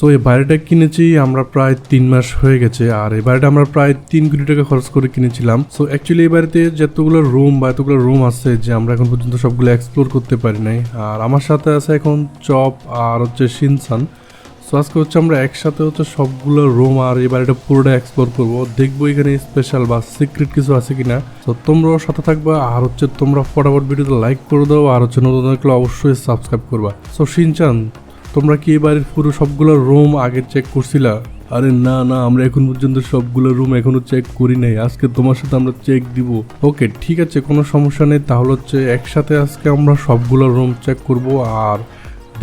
So এই বাড়িটা কিনেছি আমরা প্রায় তিন মাস হয়ে গেছে। আর এই বাড়িটা আমরা প্রায় তিন কোটি টাকা খরচ করে কিনেছিলাম। সো অ্যাকচুয়ালি এই বাড়িতে যতগুলো রুম বা এতগুলো রুম আছে যে আমরা এখন পর্যন্ত সবগুলো এক্সপ্লোর করতে পারি নাই। আর আমার সাথে আছে এখন চপ আর হচ্ছে শিনসান সো আজকে হচ্ছে আমরা একসাথে হচ্ছে সবগুলো রুম আর এই বাড়িটা পুরোটা এক্সপ্লোর করব। দেখব এখানে স্পেশাল বা সিক্রেট কিছু আছে কিনা। তো তোমরাও সাথে থাকবা আর হচ্ছে তোমরা ফটাফট ভিডিওতে লাইক করে দাও। আর হচ্ছে নতুন অবশ্যই সাবস্ক্রাইব করবা। সো শিনচান তোমরা কি এবারের পুরো সবগুলো রুম আগে চেক করছিলা? আরে না না, আমরা এখন পর্যন্ত সবগুলো রুম এখনও চেক করি নাই। আজকে তোমার সাথে আমরা চেক দিব। ওকে, ঠিক আছে, কোনো সমস্যা নেই। তাহলে হচ্ছে একসাথে আজকে আমরা সবগুলো রুম চেক করব। আর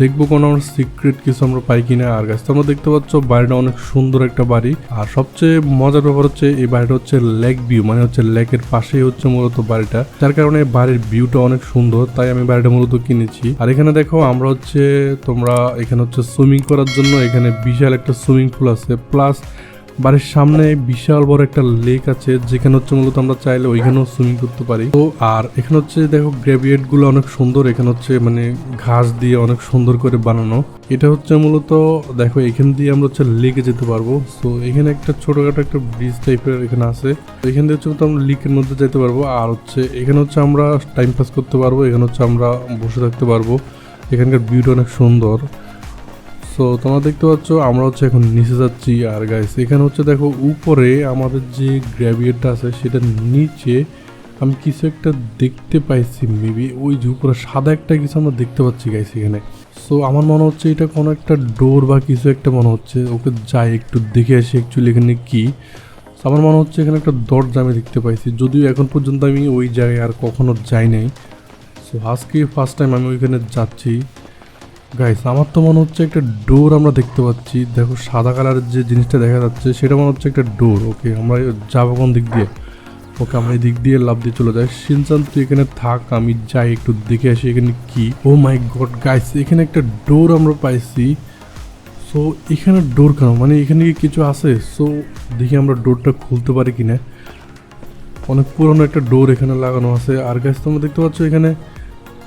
দেখব কোনো আমার সিক্রেট কিছু আমরা পাই কিনা আর গাছ তোমরা দেখতে পাচ্ছ বাড়িটা অনেক সুন্দর একটা বাড়ি। আর সবচেয়ে মজার ব্যাপার হচ্ছে এই বাড়িটা হচ্ছে লেক ভিউ মানে হচ্ছে লেকের পাশেই হচ্ছে মূলত বাড়িটা। যার কারণে বাড়ির ভিউটা অনেক সুন্দর, তাই আমি বাড়িটা মূলত কিনেছি। আর এখানে দেখো আমরা হচ্ছে, তোমরা এখানে হচ্ছে সুইমিং করার জন্য এখানে বিশাল একটা সুইমিং পুল আছে প্লাস বাড়ির সামনে বিশাল বড় একটা লেক আছে, যেখানে হচ্ছে মূলত আমরা চাইলে ওইখানেও সুইমিং করতে পারি। তো আর এখানে হচ্ছে দেখো গ্রেভিয়েটগুলো অনেক সুন্দর, এখানে হচ্ছে মানে ঘাস দিয়ে অনেক সুন্দর করে বানানো। এটা হচ্ছে মূলত, দেখো, এখান দিয়ে আমরা হচ্ছে লেকে যেতে পারব। তো এখানে একটা ছোটখাটো একটা ব্রিজ টাইপের এখানে আছে। তো এখান দিয়ে হচ্ছে আমরা লেকের মধ্যে যেতে পারব। আর হচ্ছে এখানে হচ্ছে আমরা টাইম পাস করতে পারব, এখানে হচ্ছে আমরা বসে থাকতে পারব। এখানকার ভিউটা অনেক সুন্দর। সো তোমরা দেখতে পাচ্ছ আমরা হচ্ছে এখন নিচে যাচ্ছি। আর গাইস এখানে হচ্ছে দেখো উপরে আমাদের যে গ্র্যাভিয়েটটা আছে সেটা নিচে আমি কিছু একটা দেখতে পাইছি মেবি ওই যে উপরে সাদা একটা কিছু আমরা দেখতে পাচ্ছি গাইস এখানে। সো আমার মনে হচ্ছে এটা কোনো একটা ডোর বা কিছু একটা মনে হচ্ছে। ওকে যাই একটু দেখে আসি অ্যাকচুয়ালি এখানে কি। So, আমার মনে হচ্ছে এখানে একটা দরজা আমি দেখতে পাইছি। যদিও এখন পর্যন্ত আমি ওই জায়গায় আর কখনো যাই নাই। সো আজকে ফার্স্ট টাইম আমি ওইখানে যাচ্ছি। গাইস আমার তো মনে হচ্ছে একটা ডোর আমরা দেখতে পাচ্ছি। দেখো, সাদা কালারের যে জিনিসটা দেখা যাচ্ছে, সেটা মনে হচ্ছে একটা ডোর ওকে আমরা যাব কোন দিক দিয়ে? ওকে আমরা এই দিক দিয়ে লাভ দিয়ে চলে যাই। সিনচান, তুই এখানে থাক, আমি যাই, একটু দেখে আসি এখানে কি। ও মাই গড গাইস এখানে একটা ডোর আমরা পাইছি। সো এখানে ডোর কেন? মানে এখানে কি কিছু আছে? সো দেখি আমরা ডোরটা খুলতে পারি কিনা। অনেক পুরনো একটা ডোর এখানে লাগানো আছে। আর গাছ তোমরা দেখতে পাচ্ছ এখানে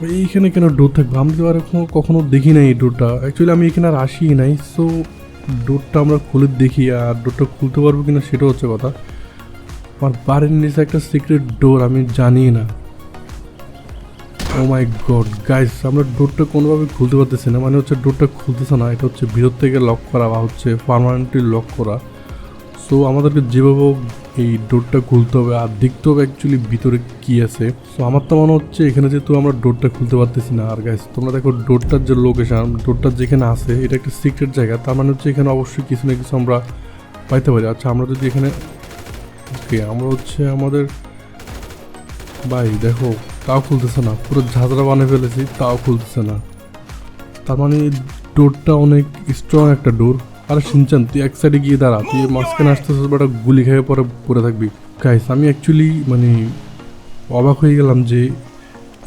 এইখানে কেন ডোর থাকবে? আমি তো আর এখনও কখনো দেখি নাই এই ডোরটা। অ্যাকচুয়ালি আমি এখানে আর আসি নাই সো ডোরটা আমরা খুলে দেখি, আর ডোরটা খুলতে পারব কিনা সেটা হচ্ছে কথা। আমার বাড়ির নিচে একটা সিক্রেট ডোর আমি জানি না। ও মাই গড গাইস আমরা ডোরটা কোনোভাবে খুলতে পারতেছি না মানে হচ্ছে ডোরটা খুলতেছে না, এটা হচ্ছে ভিতর থেকে লক করা বা হচ্ছে পারমানেন্টলি লক করা। সো আমাদেরকে যেভাবে এই ডোরটা খুলতে হবে আর দেখতে হবে অ্যাকচুয়ালি ভিতরে কি আছে। সো আমার তো মনে হচ্ছে এখানে যেহেতু আমরা ডোরটা খুলতে পারতেছি না, আর গাইস তোমরা দেখো ডোরটার যে লোকেশন ডোরটার যেখানে আছে, এটা একটা সিক্রেট জায়গা, তার মানে হচ্ছে এখানে অবশ্যই কিছু না কিছু আমরা পাইতে পারি। আচ্ছা আমরা যদি এখানে ওকে আমরা হচ্ছে আমাদের, ভাই, দেখো, তাও খুলতেছে না, পুরো ঝাঁঝরা বানিয়ে ফেলেছি, তাও খুলতেছে না। তার মানে ডোরটা অনেক স্ট্রং একটা ডোর। আরে শুনছেন, তুই এক সাইডে গিয়ে দাঁড়া, তুই মাঝখানে আসতেছিস বাট গুলি খেয়ে পরে পড়ে থাকবি। গাইস আমি অ্যাকচুয়ালি মানে অবাক হয়ে গেলাম যে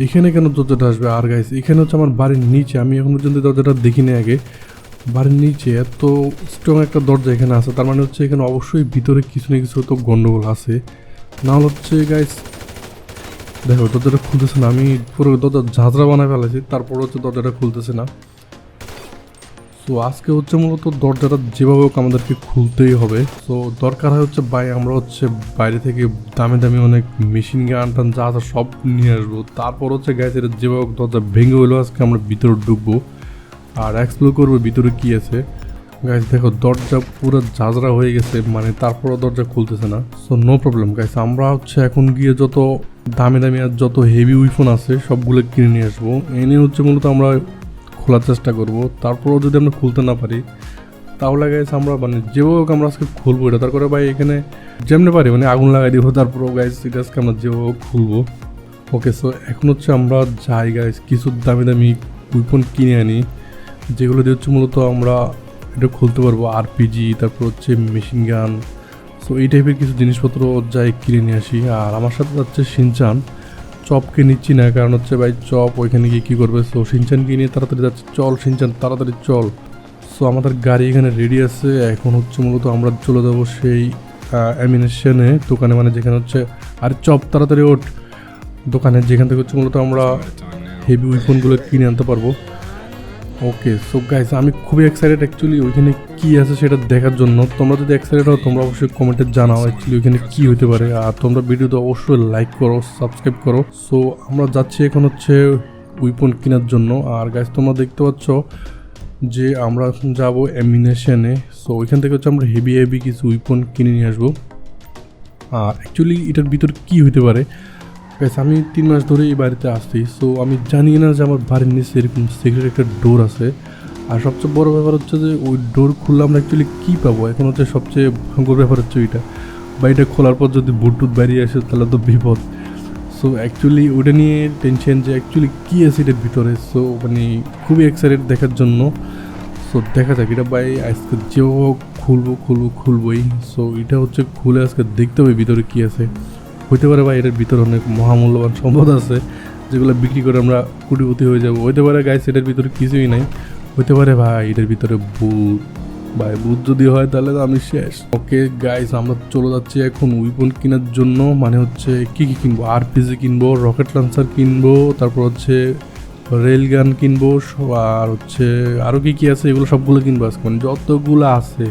এখানে কেন দরজাটা আসবে? আর গাইস এখানে হচ্ছে আমার বাড়ির নিচে, আমি এখন পর্যন্ত দরজাটা দেখিনি আগে। বাড়ির নিচে এত স্ট্রং একটা দরজা এখানে আছে, তার মানে হচ্ছে এখানে অবশ্যই ভিতরে কিছু না কিছু তো গন্ডগোল আছে। নাহলে হচ্ছে গাইস দেখো, দরজাটা খুলতেছে না, আমি পুরো দরজা ঝাঁঝরা বানায় ফেলেছি তারপর হচ্ছে দরজাটা খুলতেছে না। তো আজকে হচ্ছে মূলত দরজাটা যেভাবে হোক আমাদেরকে খুলতেই হবে। তো দরকার হয় হচ্ছে বাই, আমরা হচ্ছে বাইরে থেকে দামি দামি অনেক মেশিন গান টান যা আছে সব নিয়ে আসব। তারপর হচ্ছে গ্যাস এটা যেভাবে হোক দরজা ভেঙে হলেও আজকে আমরা ভিতরে ঢুকবো। আর এক্সপ্লোর করব ভিতরে কী আছে। গাইস দেখো দরজা পুরো ঝাঁঝরা হয়ে গেছে মানে তারপরও দরজা খুলতেছে না। সো নো প্রবলেম গাইস আমরা হচ্ছে এখন গিয়ে যত দামি দামি আর যত হেভি উইফোন আছে, সবগুলো কিনে নিয়ে আসব। এনে হচ্ছে মূলত আমরা খোলার চেষ্টা করব। তারপরেও যদি আমরা খুলতে না পারি, তাহলে গাইস আমরা মানে যেভাবে হোক আমরা আজকে খুলবো এটা। তারপরে ভাই এখানে যেমনি পারি মানে আগুন লাগাই দিব। তারপরেও গাইস এটা আজকে আমরা যেভাবে খুলবো। ওকে সো এখন হচ্ছে আমরা যাই গাইস কিছু দামি দামি উইপন কিনে আনি, যেগুলো দিয়ে হচ্ছে মূলত আমরা এটা খুলতে পারব। আরপিজি তারপর হচ্ছে মেশিন গান সো এই টাইপের কিছু জিনিসপত্র যাই কিনে নিয়ে আসি। আর আমার সাথে যাচ্ছে সিনচান চপকে নিচ্ছি না কারণ হচ্ছে ভাই চপ ওইখানে গিয়ে কী করবে? সো সিনচানকে নিয়ে তাড়াতাড়ি যাচ্ছে? চল সিনচান তাড়াতাড়ি চল। সো আমাদের গাড়ি এখানে রেডি আছে। এখন হচ্ছে মূলত আমরা চলে যাব সেই অ্যামিনেশনে দোকানে মানে যেখানে হচ্ছে আর চপ তাড়াতাড়ি ওঠ। দোকানে যেখান থেকে হচ্ছে মূলত আমরা হেভি উইপনগুলো কিনে আনতে পারব। ওকে সো গাইস আমি খুবই এক্সাইটেড অ্যাকচুয়ালি ওইখানে কি আছে সেটা দেখার জন্য। তোমরা যদি এক্সাইটেড হও, তোমরা অবশ্যই কমেন্টে জানাও অ্যাকচুয়ালি ওইখানে কি হতে পারে। আর তোমরা ভিডিওতে অবশ্যই লাইক করো সাবস্ক্রাইব করো। সো আমরা যাচ্ছি এখন হচ্ছে উইপন কেনার জন্য। আর গাইস তোমরা দেখতে পাচ্ছ যে আমরা এখন যাব অ্যামিনেশনে সো ওইখান থেকে হচ্ছে আমরা হেভি হেভি কিছু উইপন কিনে নিয়ে আসব। আর অ্যাকচুয়ালি এটার ভিতর কি হতে পারে? গাইস আমি তিন মাস ধরে এই বাড়িতে আসছি সো আমি জানি না যে আমার বাড়ির নিচে এরকম সিক্রেট একটা ডোর আছে। আর সবচেয়ে বড় ব্যাপার হচ্ছে যে ওই ডোর খুললে আমরা অ্যাকচুয়ালি কী পাবো? এখন হচ্ছে সবচেয়ে ভয়ঙ্কর ব্যাপার হচ্ছে ওইটা। বা এটা খোলার পর যদি বুটটুত বেরিয়ে আসে, তাহলে তো বিপদ। সো অ্যাকচুয়ালি ওটা নিয়ে টেনশন যে অ্যাকচুয়ালি কী আছে এটার ভিতরে? সো মানে খুবই এক্সাইটেড দেখার জন্য। সো দেখা যাক, এটা বাই আজকে যেও খুলবো খুলবো, খুলবোই। সো এটা হচ্ছে খুলে আজকে দেখতে হবে ভিতরে কী আছে। হইতে পারে ভাই এটার ভিতরে অনেক মহামূল্যবান সম্পদ আছে, যেগুলো বিক্রি করে আমরা কুটিপতি হয়ে যাব। হইতে পারে গাইস এটার ভিতরে কিছুই নাই। হইতে পারে ভাই, এটার ভিতরে ভূত। ভাই, ভূত যদি হয় তাহলে তো আমি শেষ। ওকে গাইস আমরা চলে যাচ্ছি এখন উইপন কেনার জন্য। মানে হচ্ছে কি কি কিনবো? আরপিজি কিনবো রকেট লঞ্চার কিনবো, তারপর হচ্ছে রেল গান কিনবো আর হচ্ছে আরও কী কী আছে? এগুলো সবগুলো কিনবো আজকে। মানে যতগুলো আছে,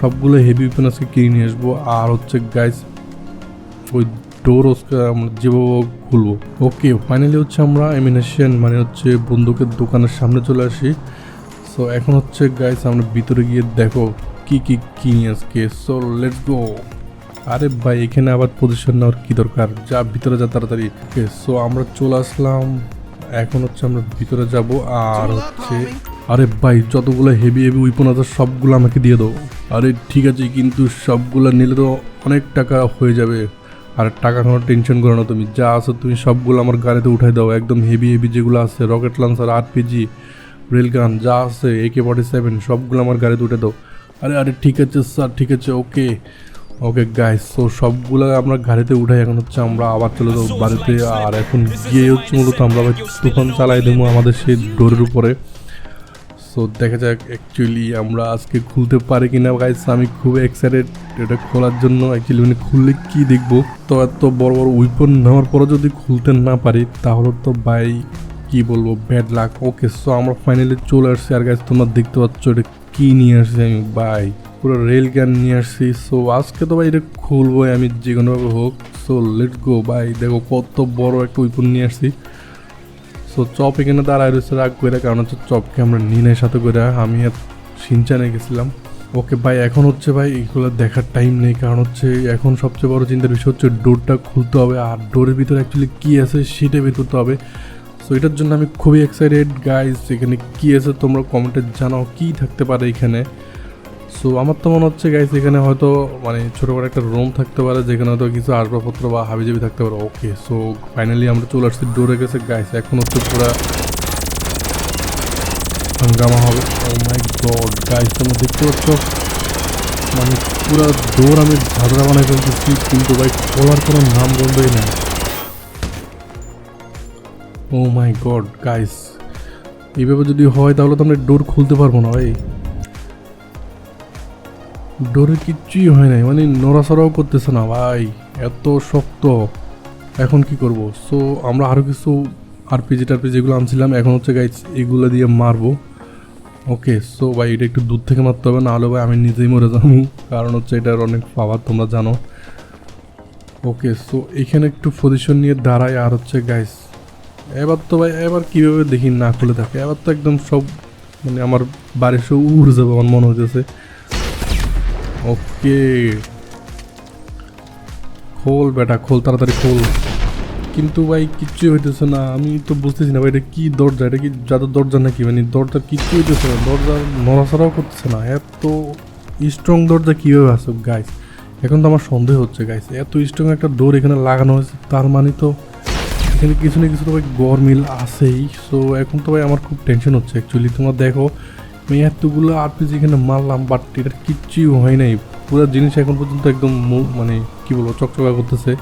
সবগুলো হেভি উইপন আজকে কিনে নিয়ে আসব। আর হচ্ছে গাইস ওই ডোর আমরা যেভাবে খুলবো। ওকে ফাইনালি হচ্ছে আমরা এমিনেশন মানে হচ্ছে বন্দুকের দোকানের সামনে চলে আসি। সো এখন হচ্ছে গাইস আমরা ভিতরে গিয়ে দেখো কি কি কিনি আজকে। সো লেটস গো আরে ভাই এখানে আবার পজিশন নেওয়ার কি দরকার? যা ভিতরে যা তাড়াতাড়ি। ওকে সো আমরা চলে আসলাম। এখন হচ্ছে আমরা ভিতরে যাব আর হচ্ছে আরে ভাই যতগুলো হেভি হেভি উইপন আছে সবগুলো আমাকে দিয়ে দাও। আরে ঠিক আছে কিন্তু সবগুলো নিলে তো অনেক টাকা হয়ে যাবে। আর টাকা কোনো টেনশন করো না তুমি, যা আছে তুমি সবগুলো আমার গাড়িতে উঠাই দাও, একদম হেভি হেভি যেগুলো আছে রকেট লঞ্চার আরপিজি রেলগান যা আছে একে ফর্টি সেভেন সবগুলো আমার গাড়িতে উঠে দাও। আরে আরে, ঠিক আছে স্যার ঠিক আছে ওকে ওকে গাইস সো সবগুলো আমরা গাড়িতে উঠাই, এখন হচ্ছে আমরা আবার চলে যাব বাড়িতে, আর এখন গিয়ে হচ্ছে মূলত আমরা তুফান চালাই দেবো আমাদের সেই ডোরের উপরে। সো দেখা যাক অ্যাকচুয়ালি আমরা আজকে খুলতে পারি কিনা গাইস আমি খুব এক্সাইটেড এটা খোলার জন্য। অ্যাকচুয়ালি মানে খুললে কি দেখব? তো এত বড় বড় উইপন নেওয়ার পরে যদি খুলতে না পারি, তাহলে তো বাই কি বলব ব্যাড লাক ওকে সো আমরা ফাইনালি চলে আসছি। আর গাইস তোমরা দেখতে পাচ্ছ এটা কি নিয়ে আসছি আমি বাই পুরো রেল গান নিয়ে আসছি। সো আজকে তো ভাই এটা খুলবোই আমি যে কোনোভাবে হোক। সো লেট গো ভাই। দেখো কত বড় একটা উইপন নিয়ে আসছি। সো চপ এখানে দাঁড়ায় রয়েছে রাগ করে কারণ হচ্ছে চপকে আমরা নিনের সাথে করে আমি আর সিনচানে গেছিলাম। ওকে, ভাই, এখন হচ্ছে ভাই, এগুলো দেখার টাইম নেই, কারণ হচ্ছে এখন সবচেয়ে বড় চিন্তার বিষয় হচ্ছে ডোরটা খুলতে হবে, আর ডোরের ভিতরে অ্যাকচুয়ালি কী আছে সেটা বের করতে হবে। সো এটার জন্য আমি খুবই এক্সাইটেড গাইজ এখানে কী আছে তোমরা কমেন্টে জানাও, কী থাকতে পারে এখানে? সো আমার তো মনে হচ্ছে গাইস এখানে হয়তো মানে ছোটো একটা রুম থাকতে পারে, যেখানে হয়তো কিছু আসবাবপত্র বা হাবিজাবি থাকতে পারে। ওকে সো ফাইনালি আমরা চলে আসছি ডোরে গেছে গাইস এখন হচ্ছে পুরো হাঙ্গামা হবে। ও মাই গড গাইস তোমরা দেখতে পাচ্ছ? মানে পুরো ডোর আমি ঝাড়া বানাই ফেলতেছি, কিন্তু ভাই খোলার কোনো নাম বলবেই না ও মাই গড গাইস এইভাবে যদি হয়, তাহলে তো আমরা ডোর খুলতে পারব না, ভাই। ডোরে কিচ্ছুই হয় নাই মানে নড়াচড়াও করতেছে না, ভাই, এত শক্ত। এখন কি করব? সো আমরা আরও কিছু আরপিজি টারপিজি যেগুলো আনছিলাম, এখন হচ্ছে গাইজ এগুলো দিয়ে মারবো। ওকে সো ভাই, এটা একটু দূর থেকে মারতে হবে না হলে ভাই আমি নিজেই মরে যাব, কারণ হচ্ছে এটার অনেক পাওয়ার, তোমরা জানো। ওকে সো এখানে একটু পজিশন নিয়ে দাঁড়ায় আর হচ্ছে গাইস এবার তো ভাই, এবার কীভাবে দেখি না খুলে থাকে? এবার তো একদম সব মানে আমার বাড়ির সব উড়ে যাবে, আমার মনে হইতেছে। ওকে। খোল বেটা, খোল, তাড়াতাড়ি খোল। কিন্তু ভাই, কিচ্ছু হইতেছে না। আমি তো বুঝতেছি না ভাই, এটা কি দরজা? এটা কি যাদের দরজা নাকি? মানে দরজার কিচ্ছু হইতেছে না। দরজা নড়াচড়াও করতেছে না। এত স্ট্রং দরজা কীভাবে আসুক গাইস এখন তো আমার সন্দেহ হচ্ছে গাইস এত স্ট্রং একটা ডোর এখানে লাগানো হয়েছে, তার মানে তো এখানে কিছু না কিছু তো ভাই গরমিল আছেই। সো এখন তো ভাই আমার খুব টেনশন হচ্ছে অ্যাকচুয়ালি তোমরা দেখো আমি এতগুলো আরপিজি এখানে মারলাম বাট এটার কিচ্ছুই হয় নাই। পুরো জিনিস এখন পর্যন্ত একদম মানে কি বলব, চকচকা করতেছে।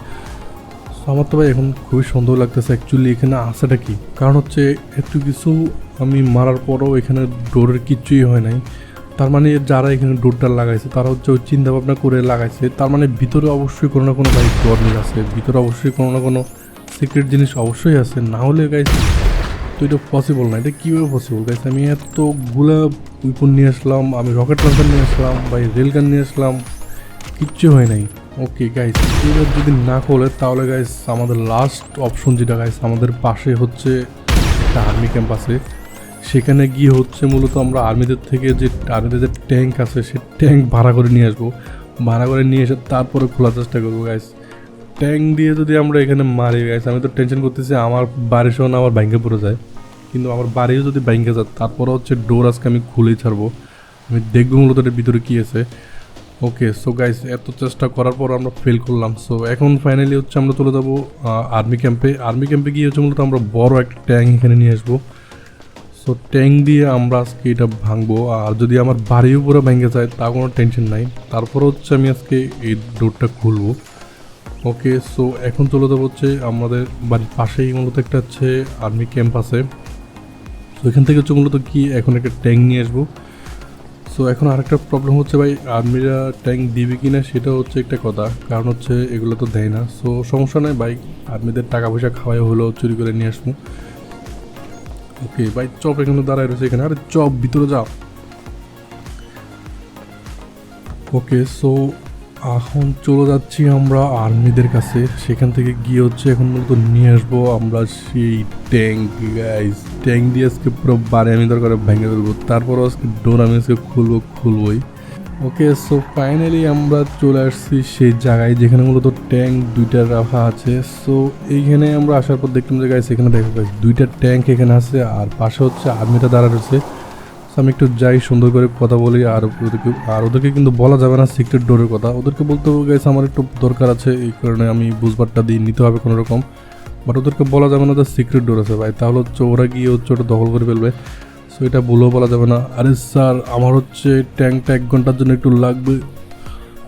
আমার তো ভাই এখন খুবই সন্দেহ লাগতেছে অ্যাকচুয়ালি এখানে আসাটা কি? কারণ হচ্ছে, একটু কিছু আমি মারার পরও এখানে ডোরের কিচ্ছুই হয় নাই। তার মানে যারা এখানে ডোরটা লাগাইছে, তারা হচ্ছে ওই চিন্তা ভাবনা করে লাগাইছে। তার মানে ভিতরে অবশ্যই কোনো না কোনো ভাই গরমিল আছে। ভিতরে অবশ্যই কোনো না কোনো সিক্রেট জিনিস অবশ্যই আছে। না হলে গাইছে তো এটা পসিবল না। এটা কীভাবে পসিবল গাইস আমি এতগুলা উইপন নিয়ে আসলাম, আমি রকেট লঞ্চার নিয়ে আসলাম বা রেল গান নিয়ে আসলাম, কিচ্ছু হয় নাই। ওকে গাইস এবার যদি না খোলে, তাহলে গাইস আমাদের লাস্ট অপশন যেটা গাইস আমাদের পাশে হচ্ছে একটা আর্মি ক্যাম্প আছে। সেখানে গিয়ে হচ্ছে মূলত আমরা আর্মিদের থেকে যে আর্মিদের যে ট্যাঙ্ক আছে, সে ট্যাঙ্ক ভাড়া করে নিয়ে আসব। ভাড়া করে নিয়ে এসে তারপরে খোলার চেষ্টা করব গাইস ট্যাঙ্ক দিয়ে যদি আমরা এখানে মারি গাইস আমি তো টেনশন করতেছি, আমার বাড়ির সহ আমার ব্যাংকে পড়ে যায়। কিন্তু আমার বাড়িও যদি ব্যাংকে যায় তারপরে হচ্ছে ডোর আজকে আমি খুলেই ছাড়বো। আমি দেখব মূলত এটার ভিতরে কী আছে। ওকে সো গাইস এত চেষ্টা করার পর আমরা ফেল করলাম। সো এখন ফাইনালি হচ্ছে আমরা চলে যাব আর্মি ক্যাম্পে আর্মি ক্যাম্পে গিয়ে হচ্ছে মূলত আমরা বড় একটা ট্যাঙ্ক এখানে নিয়ে আসব। সো ট্যাঙ্ক দিয়ে আমরা আজকে এটা ভাঙবো। আর যদি আমার বাড়িও পুরো ভেঙে যায়, তা কোনো টেনশন নাই। তারপরে হচ্ছে আমি আজকে এই ডোরটা খুলবো। ওকে সো এখন চলে যাব হচ্ছে আমাদের বাড়ির পাশেই মূলত একটা হচ্ছে আর্মি ক্যাম্প আছে। তো এখান থেকে হচ্ছে মূলত কি এখন একটা ট্যাঙ্ক নিয়ে আসব। সো এখন আরেকটা প্রবলেম হচ্ছে ভাই আর্মিরা ট্যাঙ্ক দিবে কি না সেটা হচ্ছে একটা কথা। কারণ হচ্ছে এগুলো তো দেয় না। সো সমস্যা নেই ভাই আর্মিদের টাকা পয়সা খাওয়াই হলো, চুরি করে নিয়ে আসব। ওকে ভাই, চপ এখানে দাঁড়ায় রয়েছে এখানে। আরে চপ, ভিতরে যাও। ওকে সো এখন চলে যাচ্ছি আমরা আর্মিদের কাছে। সেখান থেকে গিয়ে হচ্ছে এখন মূলত নিয়ে আসব আমরা সেই ট্যাঙ্ক গাইস ট্যাঙ্ক দিয়ে আজকে পুরো বাড়ি আমি দরকার ভেঙে ফেলব। তারপরও আজকে ডোর আমি আজকে খুলবো খুলবোই। ওকে সো ফাইনালি আমরা চলে আসছি সেই জায়গায় যেখানে মূলত ট্যাঙ্ক দুইটা রাখা আছে। সো এইখানে আমরা আসার পর দেখলাম যে গাইস এখানে দেখো guys, দুইটা ট্যাঙ্ক এখানে আছে। আর পাশে হচ্ছে আর্মিটা দাঁড়া রয়েছে। আমি একটু যাই, সুন্দর করে কথা বলি, আর ওদেরকে আর ওদেরকে কিন্তু বলা যাবে না সিক্রেট ডোরের কথা। ওদেরকে বলতে হবে গাইস আমার একটু দরকার আছে, এই কারণে আমি বুঝবারটা দিয়ে নিতে হবে কোনো রকম। বাট ওদেরকে বলা যাবে না ওদের সিক্রেট ডোর আছে ভাই। তাহলে হচ্ছে ওরা গিয়ে হচ্ছে ওটা দখল করে ফেলবে। সো এটা বলেও বলা যাবে না। আরে স্যার, আমার হচ্ছে ট্যাঙ্কটা এক ঘণ্টার জন্য একটু লাগবে।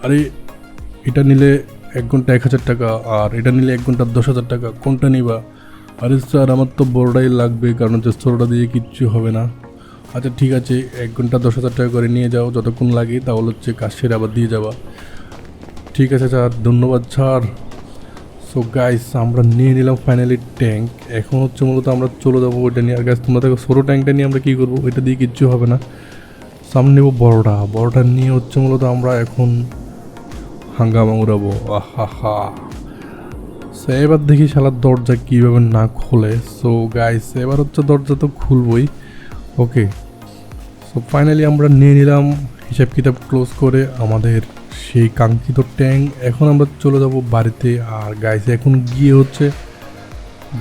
আরে, এটা নিলে এক ঘণ্টা এক হাজার টাকা, আর এটা নিলে এক ঘণ্টা দশ হাজার টাকা, কোনটা নিবা? আরে স্যার, আমার তো বড়টাই লাগবে, কারণ হচ্ছে ছোটোটা দিয়ে কিচ্ছু হবে না। আচ্ছা ঠিক আছে, এক ঘণ্টা দশ হাজার টাকা করে নিয়ে যাও, যতক্ষণ লাগে, তাহলে হচ্ছে কাজ সেরে আবার দিয়ে যাওয়া ঠিক আছে, স্যার, ধন্যবাদ, স্যার। সো গাইস আমরা নিয়ে নিলাম ফাইনালি ট্যাঙ্ক এখন হচ্ছে মূলত আমরা চলে যাব ওইটা নিয়ে। আর গাছ তোমরা দেখো ছোটো ট্যাঙ্কটা নিয়ে আমরা কী করব? ওইটা দিয়ে কিচ্ছু হবে না। সামনে নেব বড়োটা। বড়োটা নিয়ে হচ্ছে মূলত আমরা এখন হাঙ্গামা উড়াবো। আহা হা সো এবার দেখি শালার দরজা কীভাবে না খোলে। সো গাইস এবার হচ্ছে দরজা তো খুলবই। ওকে সো ফাইনালি আমরা নিয়ে নিলাম হিসাব কিতাব ক্লোজ করে আমাদের সেই কাঙ্ক্ষিত ট্যাঙ্ক এখন আমরা চলে যাব বাড়িতে। আর গাইস এখন গিয়ে হচ্ছে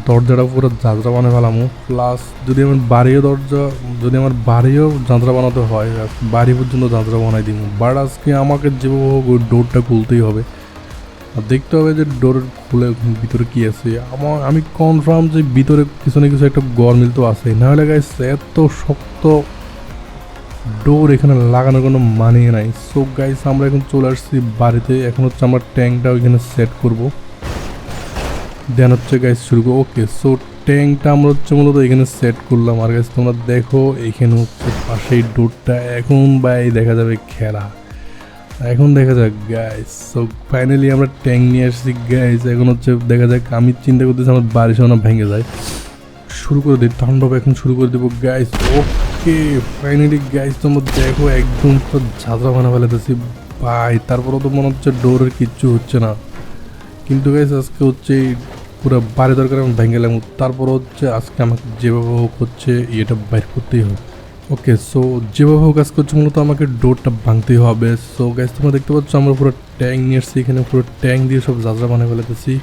দরজাটা পুরো যাত্রা বানিয়ে ফেলামো। প্লাস যদি আমার বাড়িও দরজা, যদি আমার বাড়িও যাত্রা বানাতে হয়, বাড়ি পর্যন্ত যাত্রা বানাই দিব বাট আজকে আমাকে যেভাবে হোক ওই ডোরটা খুলতেই হবে। আর দেখতে হবে যে ডোরের খুলে ভিতরে কি আছে। আমার, আমি কনফার্ম যে ভিতরে কিছু না কিছু একটা গরমিল তো আছে নাহলে গাইস এত শক্ত ডোর এখানে লাগানোর কোনো মানে নাই। সো গাইস আমরা এখন চলে আসছি বাড়িতে। এখন হচ্ছে আমরা ট্যাঙ্কটা ওইখানে সেট করব। দেন হচ্ছে গাইস শুরু করব। ওকে সো ট্যাঙ্কটা আমরা হচ্ছে মূলত এখানে সেট করলাম। আর গাইস তোমরা দেখো, এখানে হচ্ছে পাশেই ডোরটা। এখন বাই দেখা যাবে খেলা। এখন দেখা যাক গাইস সো ফাইনালি আমরা ট্যাঙ্ক নিয়ে আসছি গাইস এখন হচ্ছে দেখা যাক, আমি চিন্তা করতেছি আমার বাড়ি সামনে ভেঙে যায়। শুরু করে দিই, তাণ্ডব এখন শুরু করে দেবো গাইস ওকে ফাইনালি গাইস তোমরা দেখো, একদম তো ঝাঁঝরা বানা ফেলেতেছি ভাই, তারপরেও তো মনে হচ্ছে ডোরের কিচ্ছু হচ্ছে না। কিন্তু গাইস আজকে হচ্ছে পুরো বাড়ি দরকার, আমি ভেঙে গেলাম। তারপর হচ্ছে আজকে আমাকে যেভাবে হোক হচ্ছে ইয়েটা বাইর করতেই হবে। ওকে সো যেভাবে হোক কাজ করছে মূলত আমাকে ডোরটা ভাঙতেই হবে। সো গ্যাস তোমরা দেখতে পাচ্ছ, আমরা পুরো ট্যাঙ্ক নিয়ে এসেছি, এখানে পুরো ট্যাঙ্ক দিয়ে সব যাত্রা বানিয়ে ফেলেতেছি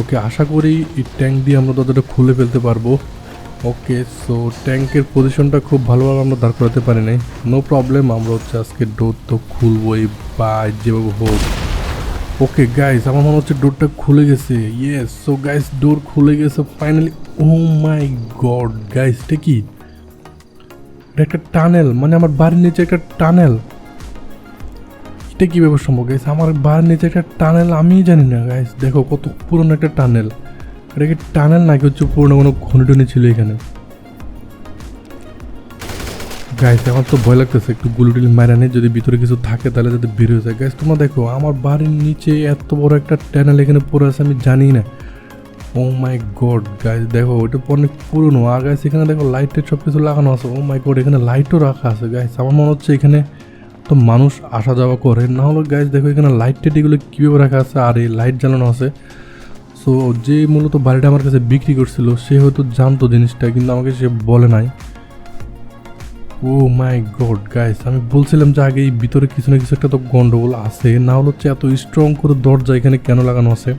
ওকে আশা করি এই ট্যাঙ্ক দিয়ে আমরা দরজাটা খুলে ফেলতে পারব। ওকে সো ট্যাঙ্কের পজিশনটা খুব ভালোভাবে আমরা দাঁড় করাতে পারি নাই নো প্রবলেম আমরা হচ্ছে আজকে ডোর তো খুলবই বা যেভাবে হোক। ওকে গাইস আমার মনে হচ্ছে ডোরটা খুলে গেছে। ইয়েস সো গাইস ডোর খুলে গেছে finally oh my god guys এটা কি? এটা একটা টানেল মানে আমার বাড়ির নিচে একটা টানেল। এটা কীভাবে সম্ভব গাইস আমার বাড়ির নিচে একটা টানেল আমি জানি না গাইস দেখো কত পুরনো একটা টানেল। এটা কি টানেল নাকি হচ্ছে পুরনো কোনো খনি টনি ছিল এখানে? গাইস আমার তো ভয় লাগতেছে, একটু গুলুটুলি মারা নেই যদি ভিতরে কিছু থাকে তাহলে যাতে বের হয়ে যায়। গাইস তোমরা দেখো, আমার বাড়ির নিচে এত বড় একটা টানেল এখানে পড়ে আছে, আমি জানি না। ও মাই গড গাইস দেখো ওটা অনেক পুরনো। আর গাইস এখানে দেখো লাইট টাইট সব কিছু লাগানো আছে। ও মাই গড এখানে লাইটও রাখা আছে গাইস আমার মনে হচ্ছে এখানে তো মানুষ আসা যাওয়া করে। না হলে গাইস দেখো, এখানে লাইট টাইট এগুলো কীভাবে রাখা আছে আর এই লাইট জ্বালানো আছে। সো যে মূলত বাড়িটা আমার কাছে বিক্রি করছিল, সে হয়তো জানতো জিনিসটা, কিন্তু আমাকে সে বলে নাই। ও মাই গড গাইস আমি বলছিলাম যে আগে এই ভিতরে কিছু না কিছু একটা তো গন্ডগোল আছে। না হলে হচ্ছে এত স্ট্রং করে দরজা এখানে কেন লাগানো আছে?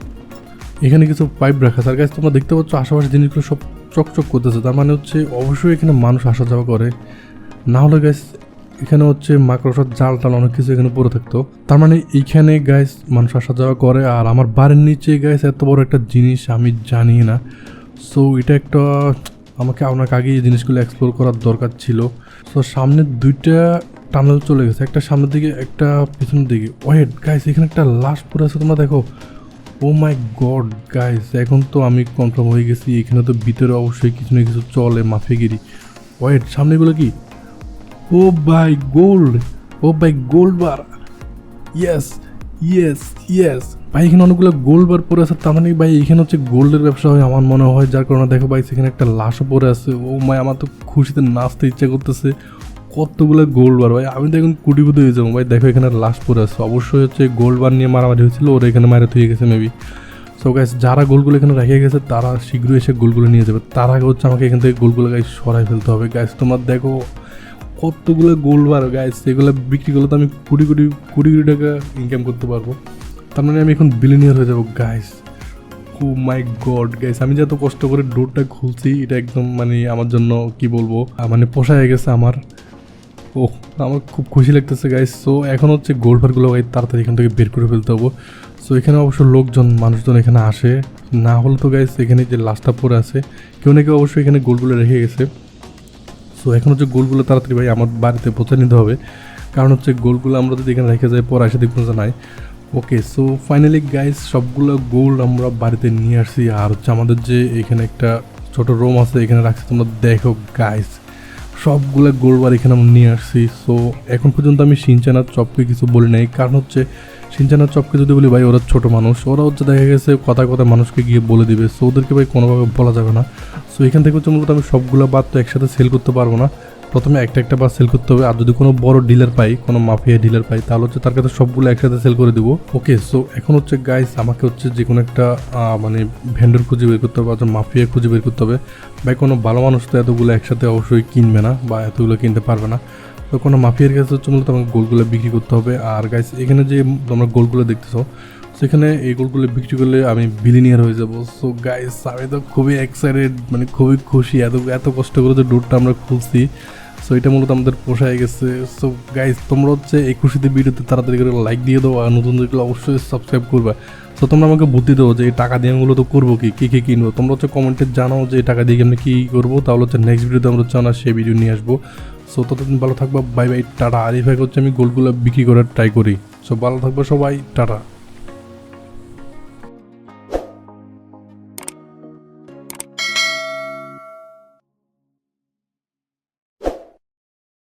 এখানে কিছু পাইপ রাখা আছে। আর তোমরা দেখতে পাচ্ছ আশেপাশে জিনিসগুলো সব চকচক করতেছে। তার মানে হচ্ছে অবশ্যই এখানে মানুষ আসা যাওয়া করে। না হলে গাইস এখানে হচ্ছে মাকড়সার জাল টাল অনেক কিছু এখানে পড়ে থাকতো। তার মানে এইখানে গাইস মানুষ আসা যাওয়া করে। আর আমার বাড়ির নিচে গাইস এত বড় একটা জিনিস আমি জানি না। সো এটা একটা, আমাকে আপনাকে আগে এই জিনিসগুলো এক্সপ্লোর করার দরকার ছিল। সো সামনে দুইটা টানেল চলে গেছে। একটা সামনের দিকে, একটা পিছনের দিকে। ওয়েট গাইস এখানে একটা লাশ পড়ে আছে। তোমরা দেখো ও মাই গড গাইস এখন তো আমি কনফার্ম হয়ে গেছি, এখানে তো ভিতরে অবশ্যই কিছু না কিছু চলে, মাফিগিরি। ওয়েট সামনেগুলো কি? ও বাই গোল্ড ও by gold bar yes yes yes ভাই, এখানে অনেকগুলো গোল্ড বার পরে আছে, তার মানে ভাই, এখানে হচ্ছে গোল্ডের ব্যবসা হয় আমার মনে হয়, যার কারণে দেখো ভাই, সেখানে একটা লাশও পরে আছে। ও মাই আমার তো খুশিতে নাচতে ইচ্ছা করতেছে। কতগুলো গোল্ড বার ভাই? আমি তো এখন কুটিপুতি হয়ে যাব। ভাই, দেখো এখানে লাস্ট পরে আছে। অবশ্যই হচ্ছে গোল্ড বার নিয়ে মারামারি হয়েছিল, ওরা এখানে মারা থুয়ে গেছে মেবি সো গাইস যারা গোলগুলো এখানে রেখে গেছে, তারা শীঘ্রই এসে গোলগুলো নিয়ে যাবে। তার আগে হচ্ছে আমাকে এখান থেকে গোলগুলো গাইস সরাই ফেলতে হবে। গাইস তোমার দেখো কতগুলো গোল বার গাইস এগুলো বিক্রি করলে তো আমি কোটি কোটি কোটি কোটি টাকা ইনকাম করতে পারব। তার মানে আমি এখন বিলিনিয়ার হয়ে যাব guys oh my god guys আমি যত কষ্ট করে ডোরটা খুলছি, এটা একদম মানে আমার জন্য কি বলব? মানে পোষায় গেছে আমার। ও আমার খুব খুশি লাগতেছে গাইস সো এখন হচ্ছে গোল্ড বারগুলো গাইস তাড়াতাড়ি এখান থেকে বের করে ফেলতে হব। সো এখানে অবশ্য লোকজন, মানুষজন এখানে আসে। না হলে তো গাইস এখানে যে লাস্টটা পরে আছে, কেউ না কেউ অবশ্যই এখানে গোলগুলো রেখে গেছে। সো এখন হচ্ছে গোলগুলো তাড়াতাড়ি ভাই আমার বাড়িতে পৌঁছে নিতে হবে। কারণ হচ্ছে গোলগুলো আমরা যদি এখানে রেখে যাই, পরে এসে দেখব যে নাই। ওকে সো ফাইনালি গাইস সবগুলো গোল আমরা বাড়িতে নিয়ে আসছি। আর হচ্ছে আমাদের যে এখানে একটা ছোট রুম আছে, এখানে রাখছি। তোমরা দেখো গাইস সবগুলো গোলবার এখানে আমি নিয়ে আসছি। সো এখন পর্যন্ত আমি সিনচানার চপকে কিছু বলি নাই। কারণ হচ্ছে, সিনচানার চপকে যদি বলি, ভাই, ওরা ছোট মানুষ। ওরা হচ্ছে দেখা গেছে কথা কথা মানুষকে গিয়ে বলে দিবে। সো ওদেরকে ভাই কোনোভাবে বলা যাবে না। সো এখান থেকে হচ্ছে মূলত আমি সবগুলো বাদ তো একসাথে সেল করতে পারব না। প্রথমে একটা একটা বার সেল করতে হবে। আর যদি কোনো বড় ডিলার পাই, কোনো মাফিয়া ডিলার পাই, তাহলে হচ্ছে তার কাছে সবগুলো একসাথে সেল করে দেবো। ওকে সো এখন হচ্ছে গাইস আমাকে হচ্ছে যে কোনো একটা মানে ভেন্ডর খুঁজে বের করতে হবে অথবা মাফিয়া খুঁজে বের করতে হবে। ভাই, কোনো ভালো মানুষ তো এতগুলো একসাথে অবশ্যই কিনবে না, বা এতগুলো কিনতে পারবে না। তো কোনো মাফিয়ার কাছে হচ্ছে মূলত আমাকে গোলগুলো বিক্রি করতে হবে। আর গাইস এখানে যে তোমরা গোলগুলো দেখতেছো, সেখানে এই গোলগুলো বিক্রি করলে আমি বিলিনিয়ার হয়ে যাব। সো গাইস আমি তো খুবই এক্সাইটেড মানে খুবই খুশি। এত এত কষ্ট করে যে ডোরটা আমরা খুলছি সো এটা মূলত আমাদের পোষায় গেছে। সো গাইস তোমরা হচ্ছে এই ভিডিওতে তাড়াতাড়ি করে লাইক দিয়ে দাও আর নতুন যেগুলো অবশ্যই সাবস্ক্রাইব করবে। সো তোমরা আমাকে বুদ্ধি দেবো যে এই টাকা দিয়ে তো করব কি, কী কী কিনবো। তোমরা হচ্ছে কমেন্টে জানাও যে এই টাকা দিয়ে আমি কী করব। তাহলে হচ্ছে নেক্সট ভিডিওতে আমরা হচ্ছে না সেই ভিডিও নিয়ে আসব। সো ততদিন ভালো থাকবা বাই বাই টাটা। আরিফাকে হচ্ছে আমি গোলগুলো বিক্রি করার ট্রাই করি। সো ভালো থাকবে সবাই, টাটা।